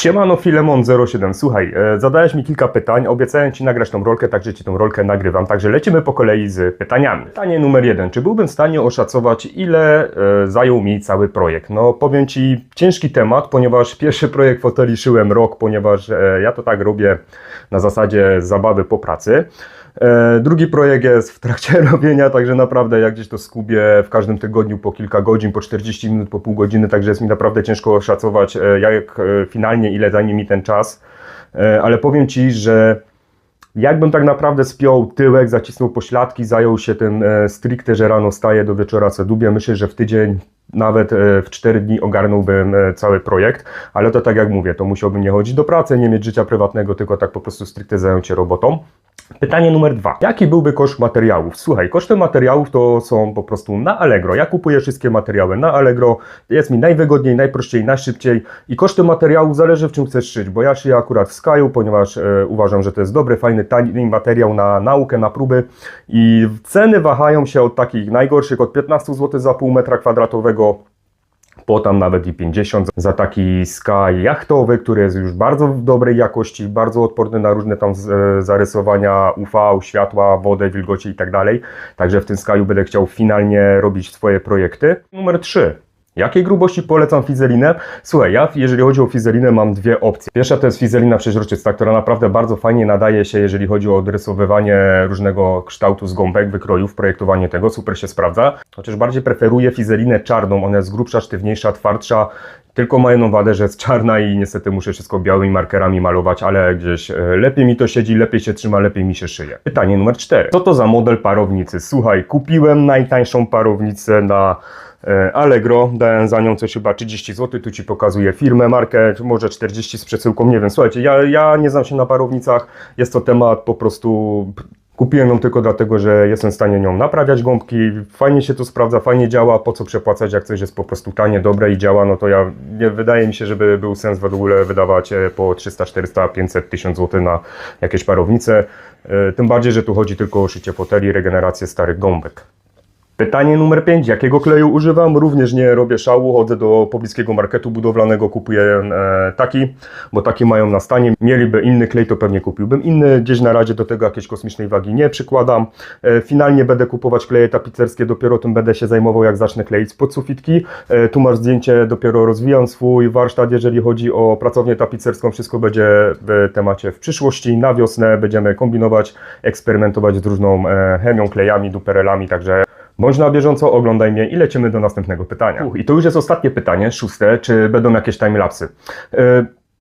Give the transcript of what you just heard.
Siemano Filemon07, słuchaj, e, zadałeś mi kilka pytań, obiecałem Ci nagrać tą rolkę, także Ci tą rolkę nagrywam, także lecimy po kolei z pytaniami. Pytanie numer jeden, czy byłbym w stanie oszacować, ile e, zajął mi cały projekt? No powiem Ci, ciężki temat, ponieważ pierwszy projekt foteli szyłem rok, ponieważ e, ja to tak robię na zasadzie zabawy po pracy. E, Drugi projekt jest w trakcie robienia, także naprawdę jak gdzieś to skubię w każdym tygodniu po kilka godzin, po 40 minut, po pół godziny, także jest mi naprawdę ciężko oszacować, e, jak e, finalnie ile zajmie mi ten czas. E, Ale powiem Ci, że jakbym tak naprawdę spiął tyłek, zacisnął pośladki, zajął się tym e, stricte, że rano staję do wieczora co dubię, myślę, że w tydzień nawet e, w 4 dni ogarnąłbym cały projekt, ale to tak jak mówię, to musiałbym nie chodzić do pracy, nie mieć życia prywatnego, tylko tak po prostu stricte zająć się robotą. Pytanie numer dwa. Jaki byłby koszt materiałów? Słuchaj, koszty materiałów to są po prostu na Allegro. Ja kupuję wszystkie materiały na Allegro. Jest mi najwygodniej, najprościej, najszybciej i koszty materiałów zależy w czym chcesz szyć, bo ja szyję akurat w Skyu, ponieważ e, uważam, że to jest dobry, fajny, tani materiał na naukę, na próby i ceny wahają się od takich najgorszych, od 15 zł za pół metra kwadratowego po tam nawet i 50 za taki Sky jachtowy, który jest już bardzo dobrej jakości, bardzo odporny na różne tam e, zarysowania UV, światła, wodę, wilgoci i tak dalej. Także w tym Skyu będę chciał finalnie robić swoje projekty. Numer 3. Jakiej grubości polecam fizelinę? Słuchaj, ja jeżeli chodzi o fizelinę mam dwie opcje. Pierwsza to jest fizelina przeźroczysta, która naprawdę bardzo fajnie nadaje się, jeżeli chodzi o odrysowywanie różnego kształtu z gąbek, wykrojów, projektowanie tego, super się sprawdza. Chociaż bardziej preferuję fizelinę czarną, ona jest grubsza, sztywniejsza, twardsza, tylko ma jedną wadę, że jest czarna i niestety muszę wszystko białymi markerami malować, ale gdzieś e, lepiej mi to siedzi, lepiej się trzyma, lepiej mi się szyje. Pytanie numer 4. Co to za model parownicy? Słuchaj, kupiłem najtańszą parownicę na Allegro, dałem za nią coś chyba 30 zł, tu Ci pokazuję firmę, markę, może 40 z przesyłką, nie wiem, słuchajcie, ja, ja nie znam się na parownicach, jest to temat po prostu... Kupiłem ją tylko dlatego, że jestem w stanie nią naprawiać gąbki, fajnie się to sprawdza, fajnie działa, po co przepłacać, jak coś jest po prostu tanie, dobre i działa, no to ja, nie wydaje mi się, żeby był sens w ogóle wydawać e, po 300, 400, 500, 1000 zł na jakieś parownice, E, tym bardziej, że tu chodzi tylko o szycie foteli, regenerację starych gąbek. Pytanie numer 5. Jakiego kleju używam? Również nie robię szału, chodzę do pobliskiego marketu budowlanego, kupuję e, taki, bo taki mają na stanie. Mieliby inny klej, to pewnie kupiłbym inny. Gdzieś na razie do tego jakiejś kosmicznej wagi nie przykładam. E, finalnie będę kupować kleje tapicerskie, dopiero tym będę się zajmował, jak zacznę kleić pod sufitki. E, tu masz zdjęcie, dopiero rozwijam swój warsztat, jeżeli chodzi o pracownię tapicerską. Wszystko będzie w temacie w przyszłości. Na wiosnę będziemy kombinować, eksperymentować z różną chemią, klejami, duperelami, także Bądź na bieżąco, oglądaj mnie i lecimy do następnego pytania. Uch, I to już jest ostatnie pytanie, szóste, czy będą jakieś timelapsy. Yy,